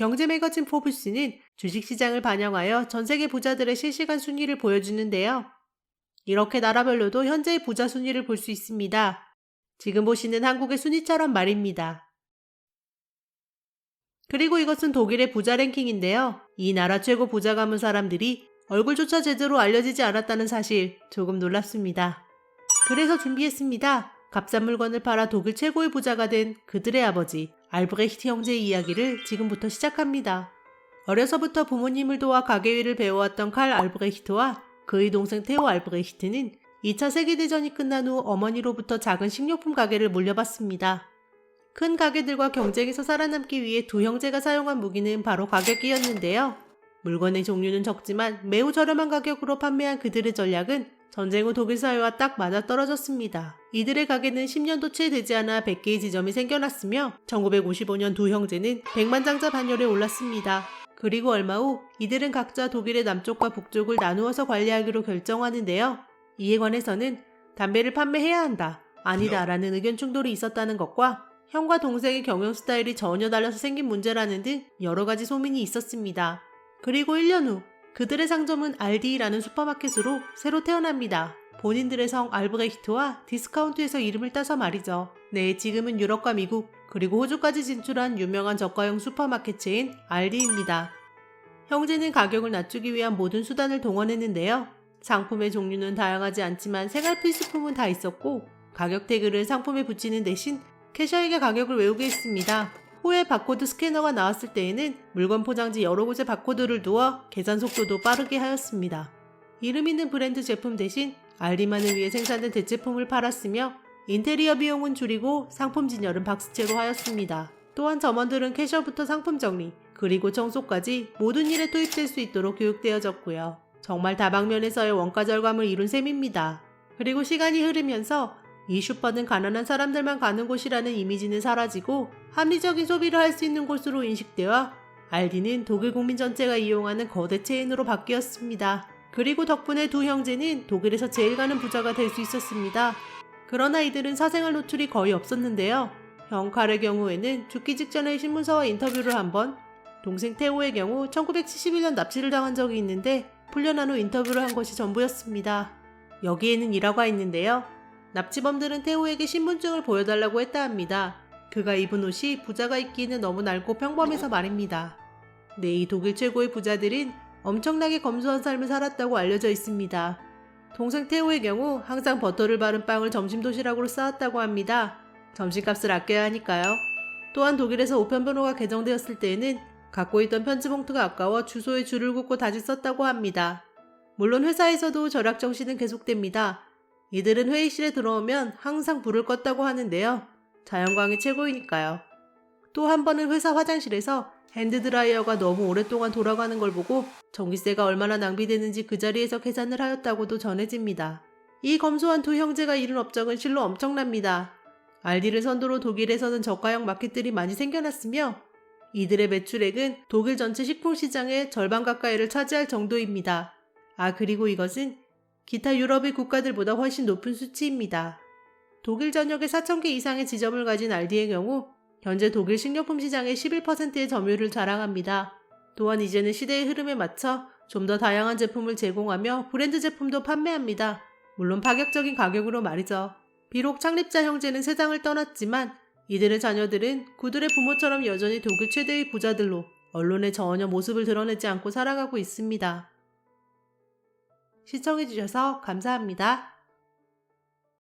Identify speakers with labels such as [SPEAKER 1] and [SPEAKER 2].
[SPEAKER 1] 경제 매거진 포브스는 주식시장을 반영하여 전 세계 부자들의 실시간 순위를 보여주는데요. 이렇게 나라별로도 현재의 부자 순위를 볼 수 있습니다. 지금 보시는 한국의 순위처럼 말입니다. 그리고 이것은 독일의 부자 랭킹인데요. 이 나라 최고 부자 가문 사람들이 얼굴조차 제대로 알려지지 않았다는 사실 조금 놀랍습니다. 그래서 준비했습니다. 값싼 물건을 팔아 독일 최고의 부자가 된 그들의 아버지 알브레히트 형제의 이야기를 지금부터 시작합니다. 어려서부터 부모님을 도와 일을 배워왔던 칼 알브레히트와 그의 동생 테오 알브레히트는 2차 세계대전이 끝난 후 어머니로부터 작은 식료품 가게를 물려받습니다. 큰 가게들과 경쟁에서 살아남기 위해 두 형제가 사용한 무기는 바로 가격이었는데요. 물건의 종류는 적지만 매우 저렴한 가격으로 판매한 그들의 전략은 전쟁 후 독일 사회와 딱 맞아떨어졌습니다. 이들의 가게는 10년도 채 되지 않아 100개의 지점이 생겨났으며 1955년 두 형제는 100만 장자 반열에 올랐습니다. 그리고 얼마 후 이들은 각자 독일의 남쪽과 북쪽을 나누어서 관리하기로 결정하는데요. 이에 관해서는 담배를 판매해야 한다, 아니다 라는 의견 충돌이 있었다는 것과 형과 동생의 경영 스타일이 전혀 달라서 생긴 문제라는 등 여러 가지 소문이 있었습니다. 그리고 1년 후 그들의 상점은 알디라는 슈퍼마켓으로 새로 태어납니다. 본인들의 성 알브레히트와 디스카운트에서 이름을 따서 말이죠. 네, 지금은 유럽과 미국, 그리고 호주까지 진출한 유명한 저가형 슈퍼마켓 체인 알디입니다. 형제는 가격을 낮추기 위한 모든 수단을 동원했는데요. 상품의 종류는 다양하지 않지만 생활 필수품은 다 있었고 가격 태그를 상품에 붙이는 대신 캐셔에게 가격을 외우게 했습니다. 후에 바코드 스캐너가 나왔을 때에는 물건 포장지 여러 곳에 바코드를 두어 계산 속도도 빠르게 하였습니다. 이름 있는 브랜드 제품 대신 알리만을 위해 생산된 대체품을 팔았으며 인테리어 비용은 줄이고 상품 진열은 박스채로 하였습니다. 또한 점원들은 캐셔부터 상품 정리, 그리고 청소까지 모든 일에 투입될 수 있도록 교육되어졌고요. 정말 다방면에서의 원가 절감을 이룬 셈입니다. 그리고 시간이 흐르면서 이 슈퍼는 가난한 사람들만 가는 곳이라는 이미지는 사라지고 합리적인 소비를 할 수 있는 곳으로 인식되어 알디는 독일 국민 전체가 이용하는 거대 체인으로 바뀌었습니다. 그리고 덕분에 두 형제는 독일에서 제일 가는 부자가 될 수 있었습니다. 그러나 이들은 사생활 노출이 거의 없었는데요. 형 칼의 경우에는 죽기 직전에 신문사와 인터뷰를 한 번, 동생 테오의 경우 1971년 납치를 당한 적이 있는데 풀려난 후 인터뷰를 한 것이 전부였습니다. 여기에는 일화가 있는데요. 납치범들은 테오에게 신분증을 보여달라고 했다 합니다. 그가 입은 옷이 부자가 입기에는 너무 낡고 평범해서 말입니다. 네, 이 독일 최고의 부자들은 엄청나게 검소한 삶을 살았다고 알려져 있습니다. 동생 테오의 경우 항상 버터를 바른 빵을 점심 도시락으로 싸왔다고 합니다. 점심값을 아껴야 하니까요. 또한 독일에서 우편번호가 개정되었을 때에는 갖고 있던 편지 봉투가 아까워 주소에 줄을 긋고 다시 썼다고 합니다. 물론 회사에서도 절약 정신은 계속됩니다. 이들은 회의실에 들어오면 항상 불을 껐다고 하는데요. 자연광이 최고이니까요. 또 한 번은 회사 화장실에서 핸드드라이어가 너무 오랫동안 돌아가는 걸 보고 전기세가 얼마나 낭비되는지 그 자리에서 계산을 하였다고도 전해집니다. 이 검소한 두 형제가 이룬 업적은 실로 엄청납니다. 알디를 선두로 독일에서는 저가형 마켓들이 많이 생겨났으며 이들의 매출액은 독일 전체 식품 시장의 절반 가까이를 차지할 정도입니다. 아, 그리고 이것은 기타 유럽의 국가들보다 훨씬 높은 수치입니다. 독일 전역에 4,000개 이상의 지점을 가진 알디의 경우 현재 독일 식료품 시장의 11%의 점유율을 자랑합니다. 또한 이제는 시대의 흐름에 맞춰 좀 더 다양한 제품을 제공하며 브랜드 제품도 판매합니다. 물론 파격적인 가격으로 말이죠. 비록 창립자 형제는 세상을 떠났지만 이들의 자녀들은 그들의 부모처럼 여전히 독일 최대의 부자들로 언론에 전혀 모습을 드러내지 않고 살아가고 있습니다. 시청해주셔서 감사합니다.